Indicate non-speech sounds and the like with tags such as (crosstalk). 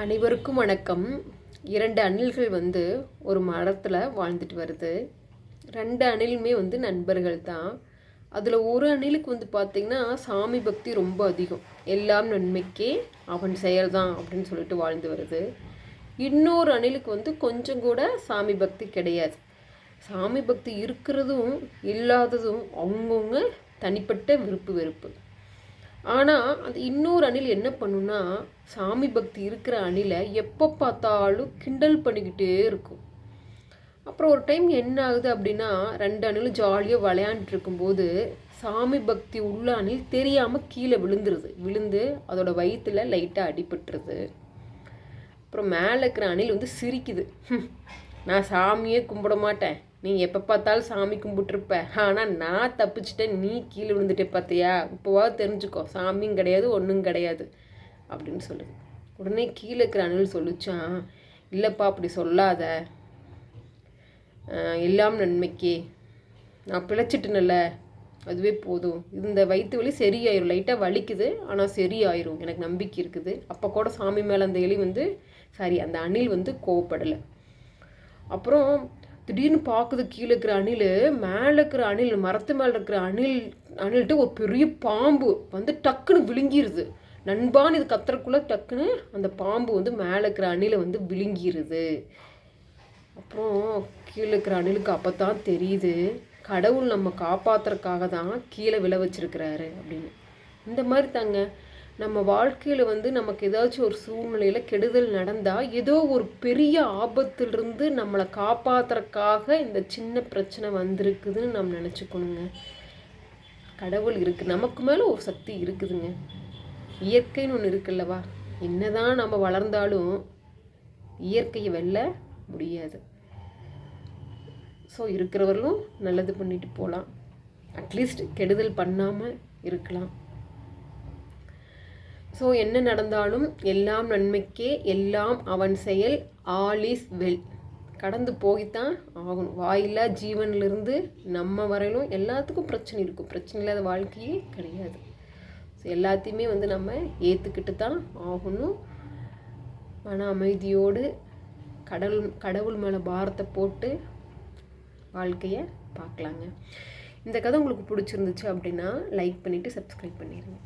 அனைவருக்கும் வணக்கம். இரண்டு அணில்கள் வந்து ஒரு மரத்தில் வாழ்ந்துட்டு வருது. ரெண்டு அணிலுமே வந்து நண்பர்கள் தான் அதில் ஒரு அணிலுக்கு வந்து பார்த்திங்கன்னா சாமி பக்தி ரொம்ப அதிகம். எல்லாம் நன்மைக்கே அவன் செயல்தான் அப்படின்னு சொல்லிட்டு வாழ்ந்து வருது. இன்னொரு அணிலுக்கு வந்து கொஞ்சம் கூட சாமி பக்தி கிடையாது. சாமி பக்தி இருக்கிறதும் இல்லாததும் அவங்கவுங்க தனிப்பட்ட விருப்பு வெறுப்பு. ஆனால் அந்த இன்னொரு அணில் என்ன பண்ணுன்னா சாமி பக்தி இருக்கிற அணிலை எப்போ பார்த்தாலும் கிண்டல் பண்ணிக்கிட்டே இருக்கும். அப்புறம் ஒரு டைம் என்ன ஆகுது அப்படின்னா ரெண்டு அணிலும் ஜாலியாக விளையாண்டுட்டு இருக்கும்போது சாமி பக்தி உள்ள அணில் தெரியாமல் கீழே விழுந்துருது. விழுந்து அதோட வயிற்றில் லைட்டாக அடிபட்டுருது. அப்புறம் மேலே இருக்கிற அணில் வந்து சிரிக்குது. (laughs) நான் சாமியே கும்பிட மாட்டேன். நீ எப்போ பார்த்தாலும் சாமி கும்பிட்டுருப்ப. ஆனால் நான் தப்பிச்சிட்டேன். நீ கீழே விழுந்துட்டே பார்த்தியா? இப்போவா தெரிஞ்சுக்கோ. சாமியும் கிடையாது ஒன்றும் கிடையாது. அப்படின்னு சொல்லுது உடனே கீழே இருக்கிற அணில் சொல்லிச்சான். இல்லைப்பா அப்படி சொல்லாத. எல்லாம் நன்மைக்கே. நான் பிழைச்சிட்டேன்ல. அதுவே போதும். இந்த வயிற்று வலி சரியாயிரும். லைட்டாக வலிக்குது ஆனால் சரியாயிரும். எனக்கு நம்பிக்கை இருக்குது. அப்போ கூட சாமி மேலே அந்த எலி வந்து சாரி அந்த அணில் வந்து கோவப்படலை. அப்புறம் திடீர்னு பார்க்குது கீழே இருக்கிற அணில் மேலே இருக்கிற அணில் மரத்து மேலே இருக்கிற அணில் அணில்கிட்ட ஒரு பெரிய பாம்பு வந்து டக்குன்னு விழுங்கிருது. நண்பான்னு இது கத்துறக்குள்ளே டக்குன்னு அந்த பாம்பு வந்து மேலே இருக்கிற அணிலை வந்து விழுங்கிடுது அப்புறம் கீழே இருக்கிற அணிலுக்கு அப்போ தான் தெரியுது கடவுள் நம்ம காப்பாற்றுறக்காக தான் கீழே விழ வச்சிருக்கிறாரு அப்படின்னு. இந்த மாதிரி தாங்க நம்ம வாழ்க்கையில் வந்து நமக்கு ஏதாச்சும் ஒரு சூழ்நிலையில் கெடுதல் நடந்தால் ஏதோ ஒரு பெரிய ஆபத்திலிருந்து நம்மளை காப்பாற்றுறக்காக இந்த சின்ன பிரச்சனை வந்திருக்குதுன்னு நம்ம நினச்சிக்கணுங்க. கடவுள் இருக்குது நமக்கு மேலே ஒரு சக்தி இருக்குதுங்க. இயற்கைன்னு ஒன்று இருக்குல்லவா என்னதான் நம்ம வளர்ந்தாலும் இயற்கையை வெல்ல முடியாது. ஸோ இருக்கிறவர்களும் நல்லது பண்ணிட்டு போகலாம் அட்லீஸ்ட் கெடுதல் பண்ணாமல் இருக்கலாம். ஸோ என்ன நடந்தாலும் எல்லாம் நன்மைக்கே எல்லாம் அவன் செயல் ஆல் இஸ் வெல் கடந்து போய்த்தான் ஆகணும். வாயில்லா ஜீவன்லேருந்து நம்ம வரையிலும் எல்லாத்துக்கும் பிரச்சனை இருக்கும். பிரச்சனை இல்லாத வாழ்க்கையே கிடையாது. ஸோ எல்லாத்தையுமே வந்து நம்ம ஏற்றுக்கிட்டு தான் ஆகணும். மன அமைதியோடு கடவுள் கடவுள் மேலே பாரத்தை போட்டு வாழ்க்கையை பார்க்கலாங்க. இந்த கதை உங்களுக்கு பிடிச்சிருந்துச்சு அப்படின்னா லைக் பண்ணிவிட்டு சப்ஸ்கிரைப் பண்ணிடுங்க